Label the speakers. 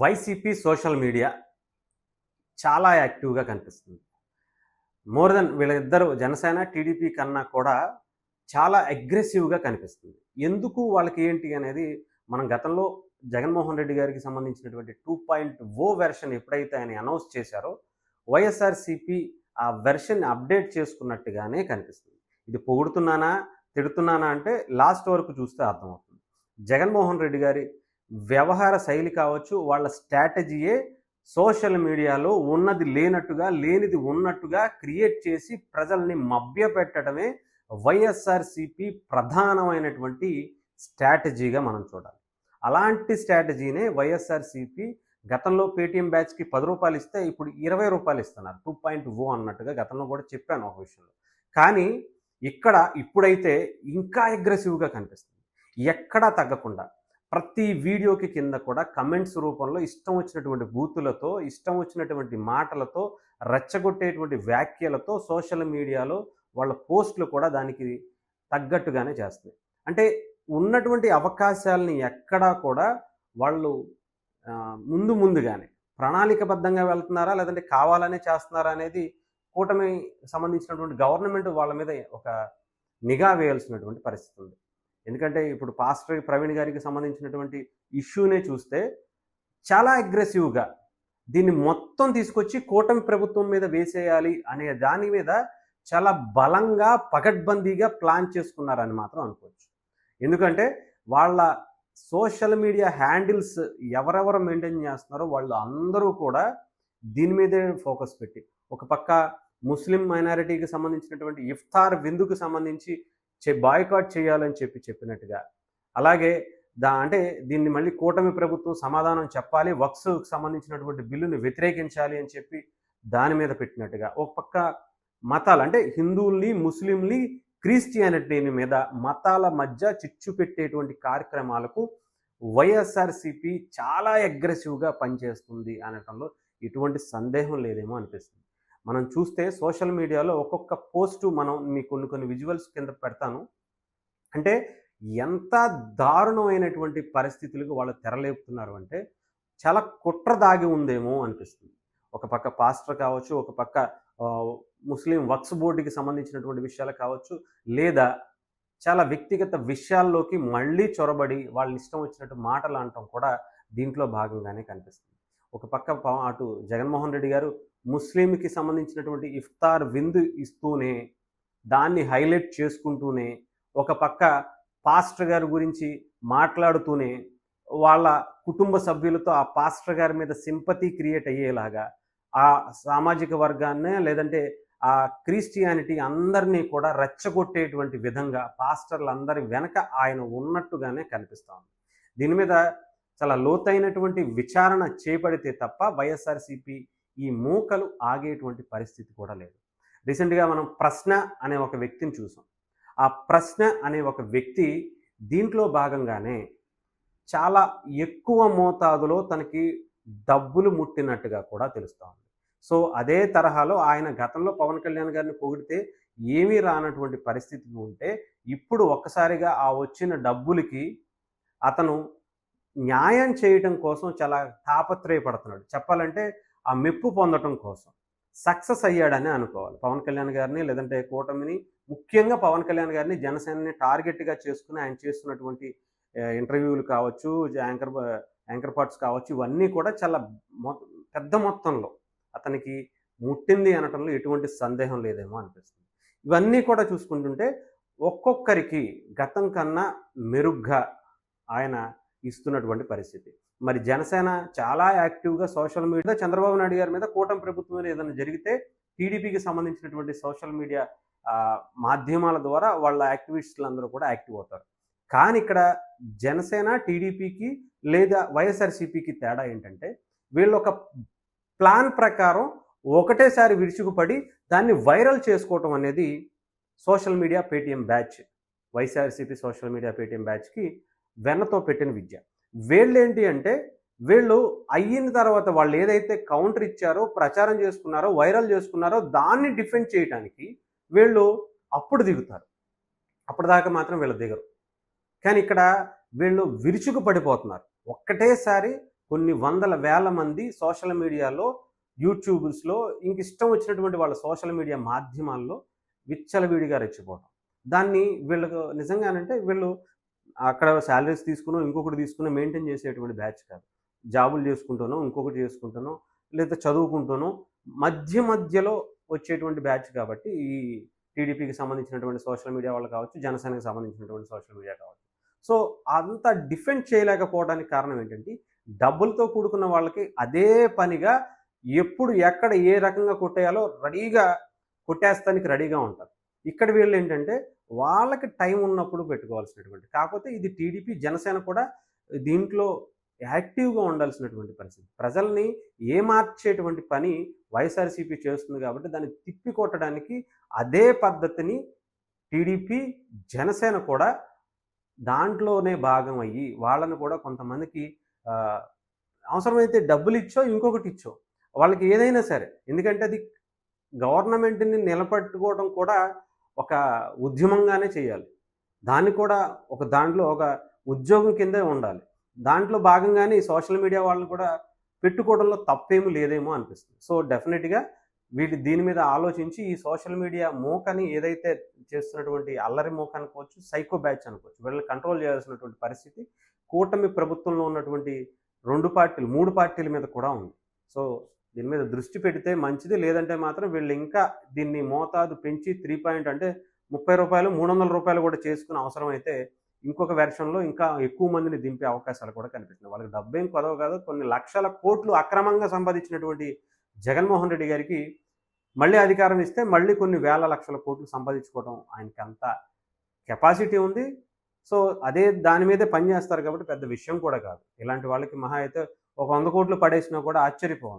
Speaker 1: YCP social media చాలా యాక్టివ్గా కనిపిస్తుంది. మోర్ దెన్ వీళ్ళిద్దరు జనసేన టీడీపీ కన్నా కూడా చాలా అగ్రెసివ్గా కనిపిస్తుంది. ఎందుకు వాళ్ళకి ఏంటి అనేది మనం గతంలో జగన్మోహన్ రెడ్డి గారికి సంబంధించినటువంటి టూ పాయింట్ ఓ వెర్షన్ ఎప్పుడైతే ఆయన అనౌన్స్ చేశారో వైఎస్ఆర్సిపి ఆ వెర్షన్ అప్డేట్ చేసుకున్నట్టుగానే కనిపిస్తుంది. ఇది పొగుడుతున్నానా తిడుతున్నానా అంటే లాస్ట్ వరకు చూస్తే అర్థమవుతుంది. జగన్మోహన్ రెడ్డి గారి వ్యవహార శైలి కావచ్చు వాళ్ళ స్ట్రాటజీయే సోషల్ మీడియాలో ఉన్నది లేనట్టుగా లేనిది ఉన్నట్టుగా క్రియేట్ చేసి ప్రజల్ని మభ్యపెట్టడమే వైఎస్ఆర్సిపి ప్రధానమైనటువంటి స్ట్రాటజీగా మనం చూడాలి. అలాంటి స్ట్రాటజీనే వైఎస్ఆర్సిపి గతంలో పేటీఎం బ్యాచ్కి పది రూపాయలు ఇస్తే ఇప్పుడు ఇరవై రూపాయలు ఇస్తున్నారు. టూ పాయింట్ ఓ అన్నట్టుగా గతంలో కూడా చెప్పాను ఒక విషయంలో. కానీ ఇక్కడ ఇప్పుడైతే ఇంకా అగ్రెసివ్గా కనిపిస్తుంది. ఎక్కడా తగ్గకుండా ప్రతి వీడియోకి కింద కూడా కమెంట్స్ రూపంలో ఇష్టం వచ్చినటువంటి బూతులతో ఇష్టం వచ్చినటువంటి మాటలతో రెచ్చగొట్టేటువంటి వ్యాఖ్యలతో సోషల్ మీడియాలో వాళ్ళ పోస్టులు కూడా దానికి తగ్గట్టుగానే చేస్తున్నాయి. అంటే ఉన్నటువంటి అవకాశాలని ఎక్కడా కూడా వాళ్ళు ముందు ముందుగానే ప్రణాళికబద్ధంగా వెళ్తున్నారా లేదంటే కావాలనే చేస్తున్నారా అనేది కూటమి సంబంధించినటువంటి గవర్నమెంట్ వాళ్ళ మీద ఒక నిఘా వేయాల్సినటువంటి పరిస్థితి ఉంది. ఎందుకంటే ఇప్పుడు పాస్టర్ ప్రవీణ్ గారికి సంబంధించినటువంటి ఇష్యూనే చూస్తే చాలా అగ్రెసివ్గా దీన్ని మొత్తం తీసుకొచ్చి కూటమి ప్రభుత్వం మీద వేసేయాలి అనే దాని మీద చాలా బలంగా పకడ్బందీగా ప్లాన్ చేసుకున్నారని మాత్రం అనుకోవచ్చు. ఎందుకంటే వాళ్ళ సోషల్ మీడియా హ్యాండిల్స్ ఎవరెవరు మెయింటైన్ చేస్తున్నారో వాళ్ళు అందరూ కూడా దీని మీదే ఫోకస్ పెట్టి ఒక పక్క ముస్లిం మైనారిటీకి సంబంధించినటువంటి ఇఫ్తార్ విందుకు సంబంధించి చే బాయ్కాట్ చేయాలని చెప్పి చెప్పినట్టుగా. అలాగే దా అంటే దీన్ని మళ్ళీ కూటమి ప్రభుత్వం సమాధానం చెప్పాలి వక్స్కు సంబంధించినటువంటి బిల్లుని వ్యతిరేకించాలి అని చెప్పి దాని మీద పెట్టినట్టుగా. ఒక పక్క మతాలు అంటే హిందువుల్ని ముస్లింని క్రిస్టియానిటీని మీద మతాల మధ్య చిచ్చు పెట్టేటువంటి కార్యక్రమాలకు వైఎస్ఆర్సిపి చాలా అగ్రెసివ్గా పనిచేస్తుంది అనటంలో ఎటువంటి సందేహం లేదేమో అనిపిస్తుంది. మనం చూస్తే సోషల్ మీడియాలో ఒక్కొక్క పోస్టు మనం మీకు కొన్ని కొన్ని విజువల్స్ కింద పెడతాను. అంటే ఎంత దారుణమైనటువంటి పరిస్థితులకు వాళ్ళు తెరలేపుతున్నారు అంటే చాలా కుట్ర దాగి ఉందేమో అనిపిస్తుంది. ఒక పక్క పాస్టర్ కావచ్చు ఒక పక్క ముస్లిం వక్స్ బోర్డుకి సంబంధించినటువంటి విషయాలు కావచ్చు లేదా చాలా వ్యక్తిగత విషయాల్లోకి మళ్ళీ చొరబడి వాళ్ళని ఇష్టం వచ్చినట్టు మాటలు అనటం కూడా దీంట్లో భాగంగానే కనిపిస్తుంది. ఒక పక్క అటు జగన్మోహన్ రెడ్డి గారు ముస్లింకి సంబంధించినటువంటి ఇఫ్తార్ విందు ఇస్తూనే దాన్ని హైలైట్ చేసుకుంటూనే ఒక పక్క పాస్టర్ గారి గురించి మాట్లాడుతూనే వాళ్ళ కుటుంబ సభ్యులతో ఆ పాస్టర్ గారి మీద సింపతి క్రియేట్ అయ్యేలాగా ఆ సామాజిక వర్గాన్ని లేదంటే ఆ క్రిస్టియానిటీ అందరినీ కూడా రెచ్చగొట్టేటువంటి విధంగా పాస్టర్లందరి వెనక ఆయన ఉన్నట్టుగానే కనిపిస్తా ఉంది దీని మీద చాలా లోతైనటువంటి విచారణ చేపడితే తప్ప వైఎస్ఆర్సిపి ఈ మూకలు ఆగేటువంటి పరిస్థితి కూడా లేదు. రీసెంట్గా మనం ప్రశ్న అనే ఒక వ్యక్తిని చూసాం. ఆ ప్రశ్న అనే ఒక వ్యక్తి దీంట్లో భాగంగానే చాలా ఎక్కువ మోతాదులో తనకి డబ్బులు ముట్టినట్టుగా కూడా తెలుస్తూ ఉంది. సో అదే తరహాలో ఆయన గతంలో పవన్ కళ్యాణ్ గారిని పొగిడితే ఏమీ రానటువంటి పరిస్థితి ఉంటే ఇప్పుడు ఒక్కసారిగా ఆ వచ్చిన డబ్బులకి అతను న్యాయం చేయటం కోసం చాలా తాపత్రయపడుతున్నాడు. చెప్పాలంటే ఆ మెప్పు పొందటం కోసం సక్సెస్ అయ్యాడని అనుకోవాలి. పవన్ కళ్యాణ్ గారిని లేదంటే కూటమిని ముఖ్యంగా పవన్ కళ్యాణ్ గారిని జనసేనని టార్గెట్గా చేసుకుని ఆయన చేస్తున్నటువంటి ఇంటర్వ్యూలు కావచ్చు యాంకర్ యాంకర్ పార్ట్స్ కావచ్చు ఇవన్నీ కూడా చాలా పెద్ద మొత్తంలో అతనికి ముట్టింది అనటంలో ఎటువంటి సందేహం లేదేమో అనిపిస్తుంది. ఇవన్నీ కూడా చూసుకుంటుంటే ఒక్కొక్కరికి గతం కన్నా మెరుగ్గా ఆయన ఇస్తున్నటువంటి పరిస్థితి. మరి జనసేన చాలా యాక్టివ్గా సోషల్ మీడియా చంద్రబాబు నాయుడు గారి మీద కూటమి ప్రభుత్వం మీద ఏదైనా జరిగితే టీడీపీకి సంబంధించినటువంటి సోషల్ మీడియా మాధ్యమాల ద్వారా వాళ్ళ యాక్టివిస్టులందరూ కూడా యాక్టివ్ అవుతారు. కానీ ఇక్కడ జనసేన టీడీపీకి లేదా వైఎస్ఆర్సీపీకి తేడా ఏంటంటే వీళ్ళు ఒక ప్లాన్ ప్రకారం ఒకటేసారి విరుచుకుపడి దాన్ని వైరల్ చేసుకోవటం అనేది social media Paytm batch YSRCP social media Paytm బ్యాచ్కి వెన్నతో పెట్టిన విద్య. వీళ్ళు ఏంటి అంటే వీళ్ళు అయిన తర్వాత వాళ్ళు ఏదైతే కౌంటర్ ఇచ్చారో ప్రచారం చేసుకున్నారో వైరల్ చేసుకున్నారో దాన్ని డిఫెండ్ చేయడానికి వీళ్ళు అప్పుడు దిగుతారు. అప్పటిదాకా మాత్రం వీళ్ళు దిగరు. కానీ ఇక్కడ వీళ్ళు విరుచుకు పడిపోతున్నారు. ఒక్కటేసారి కొన్ని వందల వేల మంది సోషల్ మీడియాలో యూట్యూబ్స్లో ఇంక ఇష్టం వచ్చినటువంటి వాళ్ళ సోషల్ మీడియా మాధ్యమాల్లో విచ్చలవిడిగా రెచ్చిపోవడం దాన్ని వీళ్ళకు నిజంగానంటే వీళ్ళు అక్కడ శాలరీస్ తీసుకునో ఇంకొకటి తీసుకున్నా మెయింటైన్ చేసేటువంటి బ్యాచ్ కాదు. జాబులు చేసుకుంటానో ఇంకొకటి చేసుకుంటానో లేదా చదువుకుంటానో మధ్య మధ్యలో వచ్చేటువంటి బ్యాచ్ కాబట్టి ఈ టీడీపీకి సంబంధించినటువంటి సోషల్ మీడియా వాళ్ళు కావచ్చు జనసేనకి సంబంధించినటువంటి సోషల్ మీడియా కావచ్చు. సో అంత డిఫెండ్ చేయలేకపోవడానికి కారణం ఏంటంటే డబ్బులతో కూడుకున్న వాళ్ళకి అదే పనిగా ఎప్పుడు ఎక్కడ ఏ రకంగా కొట్టేయాలో రెడీగా కొట్టేస్తానికి రెడీగా ఉంటారు. ఇక్కడ వీళ్ళు ఏంటంటే వాళ్ళకి టైం ఉన్నప్పుడు పెట్టుకోవాల్సినటువంటి కాకపోతే ఇది టీడీపీ జనసేన కూడా దీంట్లో యాక్టివ్గా ఉండాల్సినటువంటి పరిస్థితి. ప్రజల్ని ఏమార్చేటువంటి పని వైఎస్ఆర్సీపీ చేస్తుంది కాబట్టి దాన్ని తిప్పికొట్టడానికి అదే పద్ధతిని టీడీపీ జనసేన కూడా దాంట్లోనే భాగం అయ్యి వాళ్ళని కూడా కొంతమందికి అవసరమైతే డబ్బులు ఇచ్చో ఇంకొకటి ఇచ్చో వాళ్ళకి ఏదైనా సరే. ఎందుకంటే అది గవర్నమెంట్ని నిలబెట్టుకోవడం కూడా ఒక ఉద్యమంగానే చేయాలి. దాన్ని కూడా ఒక దాంట్లో ఒక ఉద్యోగం కిందే ఉండాలి. దాంట్లో భాగంగానే ఈ సోషల్ మీడియా వాళ్ళని కూడా పెట్టుకోవడంలో తప్పేమీ లేదేమో అనిపిస్తుంది. సో డెఫినెట్గా వీటి దీని మీద ఆలోచించి ఈ సోషల్ మీడియా మూకని ఏదైతే చేస్తున్నటువంటి అల్లరి మూక అనుకోవచ్చు సైకో బ్యాచ్ అనుకోవచ్చు వీళ్ళని కంట్రోల్ చేయాల్సినటువంటి పరిస్థితి కూటమి ప్రభుత్వంలో ఉన్నటువంటి రెండు పార్టీలు మూడు పార్టీల మీద కూడా ఉంది. సో దీని మీద దృష్టి పెడితే మంచిది లేదంటే మాత్రం వీళ్ళు ఇంకా దీన్ని మోతాదు పెంచి త్రీ పాయింట్ అంటే ముప్పై రూపాయలు మూడు వందల రూపాయలు కూడా చేసుకునే అవసరం అయితే ఇంకొక వెర్షన్లో ఇంకా ఎక్కువ మందిని దింపే అవకాశాలు కూడా కనిపిస్తున్నాయి. వాళ్ళకి డబ్బేం కొదవ కాదు. కొన్ని లక్షల కోట్లు అక్రమంగా సంపాదించినటువంటి జగన్మోహన్ రెడ్డి గారికి మళ్ళీ అధికారం ఇస్తే మళ్ళీ కొన్ని వేల లక్షల కోట్లు సంపాదించుకోవడం ఆయనకి అంత కెపాసిటీ ఉంది. సో అదే దాని మీదే పనిచేస్తారు కాబట్టి పెద్ద విషయం కూడా కాదు. ఇలాంటి వాళ్ళకి మహా అయితే ఒక వంద కోట్లు పడేసినా కూడా ఆశ్చర్యపోవాలి.